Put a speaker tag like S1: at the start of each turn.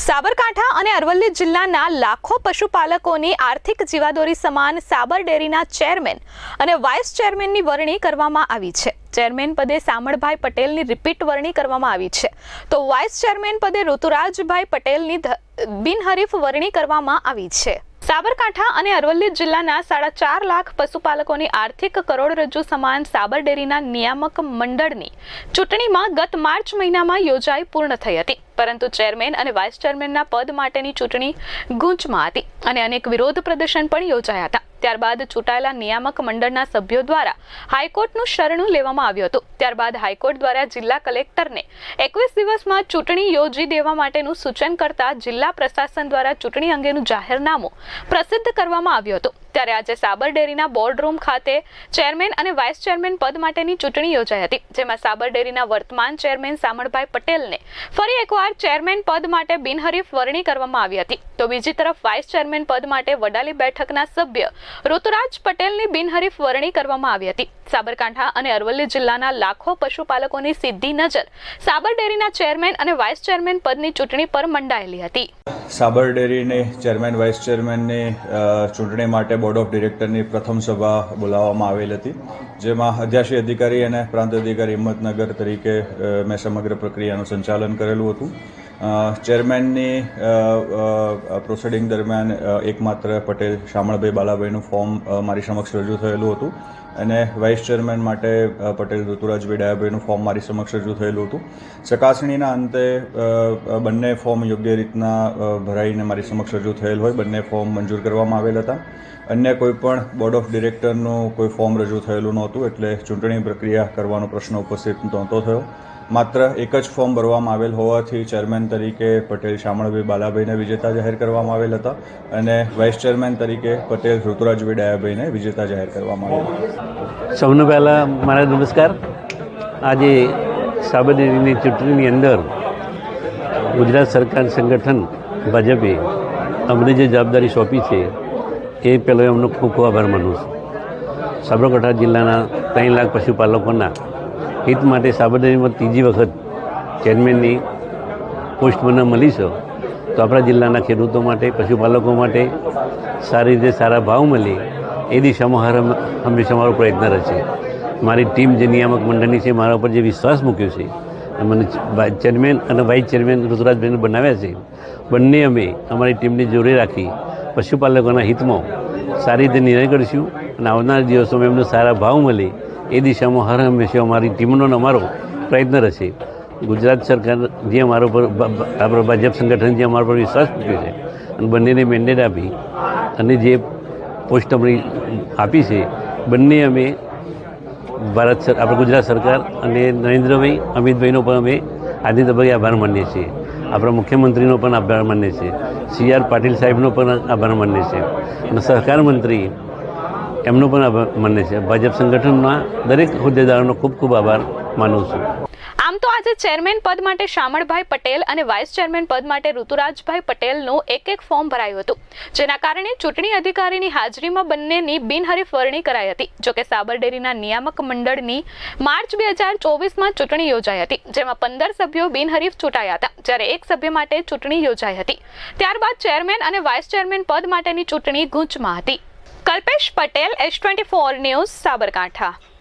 S1: સાબરકાંઠા અને અરવલ્લી જિલ્લાના લાખો પશુપાલકોની આર્થિક જીવાદોરી સમાન સાબર ડેરીના ચેરમેન અને વાઇસ ચેરમેનની વરણી કરવામાં આવી છે. ચેરમેન પદે સામળભાઈ પટેલની રિપીટ વરણી કરવામાં આવી છે. તો વાઇસ ચેરમેન પદે ઋતુરાજભાઈ પટેલની બિનહરીફ વરણી કરવામાં આવી છે. સાબરકાંઠા અને અરવલ્લી જિલ્લાના સાડા ચાર લાખ પશુપાલકોની આર્થિક કરોડરજ્જુ સમાન સાબર ડેરીના નિયામક મંડળની ચૂંટણીમાં ગત માર્ચ મહિનામાં યોજાઈ પૂર્ણ થઈ હતી. પરંતુ ચેરમેન અને વાઇસ ચેરમેનના પદ માટેની ચૂંટણી ગૂંચમાં હતી અને અનેક વિરોધ પ્રદર્શન પણ યોજાયા હતા. ત્યારબાદ ચૂંટાયેલા નિયામક મંડળના સભ્યો દ્વારા હાઈકોર્ટનું શરણું લેવામાં આવ્યું હતું. ત્યારબાદ હાઈકોર્ટ દ્વારા જિલ્લા કલેક્ટરને એકવીસ દિવસમાં ચૂંટણી યોજી દેવા માટેનું સૂચન કરતા જિલ્લા પ્રશાસન દ્વારા ચૂંટણી અંગેનું જાહેરનામું પ્રસિદ્ધ કરવામાં આવ્યું હતું. ત્યારે આજે સાબર ડેરીના બોર્ડરૂમ ખાતે ચેરમેન અને વાઇસ ચેરમેન પદ માટેની ચૂંટણી યોજાઈ હતી, જેમાં સાબર ડેરીના વર્તમાન ચેરમેન સામળભાઈ પટેલને ફરી એકવાર ચેરમેન પદ માટે બિનહરીફ વરણી કરવામાં આવી હતી. તો બીજી તરફ વાઇસ ચેરમેન પદ માટે વડાલી બેઠકના સભ્ય ઋતુરાજ પટેલની બિનહરીફ વરણી કરવામાં આવી હતી. સાબરકાંઠા અને અરવલ્લી જિલ્લાના લાખો પશુપાલકોની સીધી નજર સાબર ડેરીના ચેરમેન અને વાઇસ ચેરમેન પદની ચૂંટણી પર મંડાયેલી હતી.
S2: સાબર ડેરીને ચેરમેન, વાઇસ ચેરમેનની ચૂંટણી માટે બોર્ડ ઓફ ડિરેક્ટરની પ્રથમ સભા બોલાવવામાં આવેલ હતી, જેમાં અધ્યાશી અધિકારી અને પ્રાંત અધિકારી હિંમતનગર તરીકે મેં સમગ્ર પ્રક્રિયાનું સંચાલન કરેલું હતું. ચેરમેનની પ્રોસિડિંગ દરમિયાન એકમાત્ર પટેલ શામળભાઈ બાલાભાઈનું ફોર્મ મારી સમક્ષ રજૂ થયેલું હતું. અને વાઇસ ચેરમેન માટે પટેલ ઋતુરાજભાઈ ડાયાભાઈનું ફોર્મ મારી સમક્ષ રજૂ થયેલું હતું. ચકાસણીના અંતે બંને ફોર્મ યોગ્ય રીતના ભરાઈને મારી સમક્ષ રજૂ થયેલ હોય, બંને ફોર્મ મંજૂર કરવામાં આવેલ હતા. અન્ય કોઈ પણ બોર્ડ ઓફ ડિરેક્ટરનું કોઈ ફોર્મ રજૂ થયેલું નહોતું, એટલે ચૂંટણી પ્રક્રિયા કરવાનો પ્રશ્ન ઉપસ્થિત નહોતો થયો. માત્ર એક જ ફોર્મ ભરવામાં આવેલ હોવાથી ચેરમેન તરીકે પટેલ શામળભાઈ બાલાભાઈને વિજેતા જાહેર કરવામાં આવેલ હતા અને વાઇસ ચેરમેન તરીકે પટેલ ઋતુરાજભાઈ ડાયાભાઈને વિજેતા જાહેર કરવામાં આવેલ
S3: સૌને પહેલાં મારા નમસ્કાર. આજે સાબરમતીની ચૂંટણીની અંદર ગુજરાત સરકાર સંગઠન ભાજપે અમને જે જવાબદારી સોંપી છે, એ પહેલો એમનો ખૂબ ખૂબ આભાર માનું છું. સાબરકાંઠા જિલ્લાના ત્રણ લાખ પશુપાલકોના હિત માટે સાબરડેરીમાં ત્રીજી વખત ચેરમેનની પોસ્ટ મને મળી છે. તો આપણા જિલ્લાના ખેડૂતો માટે, પશુપાલકો માટે સારી રીતે સારા ભાવ મળે એ દિશામાં હંમેશા મારો પ્રયત્ન રહેશે. મારી ટીમ જે નિયામક મંડળની છે, મારા ઉપર જે વિશ્વાસ મૂક્યો છે મને ચેરમેન અને વાઇસ ચેરમેન ઋતુરાજભાઈને બનાવ્યા છે, બંને અમે અમારી ટીમને જોડે રાખી પશુપાલકોના હિતમાં સારી રીતે નિર્ણય કરીશું અને આવનાર દિવસોમાં એમને સારા ભાવ મળે એ દિશામાં હર હંમેશા અમારી ટીમનો અમારો પ્રયત્ન રહેશે. ગુજરાત સરકાર જે અમારા પર આપણો ભાજપ સંગઠન જે અમારા પર વિશ્વાસ મૂક્યો છે અને બંનેને મેન્ડેટ આપી અને જે પોસ્ટ અમને આપી છે, બંને અમે ભારત સર, આપણે ગુજરાત સરકાર અને નરેન્દ્રભાઈ, અમિતભાઈનો પણ અમે આજની તબક્કે આભાર માનીએ છીએ. આપણા મુખ્યમંત્રીનો પણ આભાર માનીએ છીએ. સી આર પાટીલ સાહેબનો પણ આભાર માનીએ છીએ. અને સહકાર મંત્રી એમનો પણ આભાર છીએ. ભાજપ સંગઠનના દરેક હોદ્દેદારોનો ખૂબ ખૂબ આભાર માનું છું.
S1: આમ તો આજે ચેરમેન પદ માટે શામળભાઈ પટેલ અને વાઇસ ચેરમેન પદ માટે ઋતુરાજભાઈ પટેલનું એક એક ફોર્મ ભરાયું હતું, જેના કારણે ચૂંટણી અધિકારીની હાજરીમાં બંનેની બિનહરીફ વરણી કરાઈ હતી જોકે સાબર ડેરીના નિયામક મંડળની માર્ચ બે હજાર ચોવીસમાં ચૂંટણી યોજાઈ હતી, જેમાં પંદર સભ્યો બિનહરીફ ચૂંટાયા હતા, જ્યારે એક સભ્ય માટે ચૂંટણી યોજાઈ હતી. ત્યારબાદ ચેરમેન અને વાઇસ ચેરમેન પદ માટેની ચૂંટણી ગૂંચમાં હતી. Kalpesh Patel S twenty four news Sabarkantha.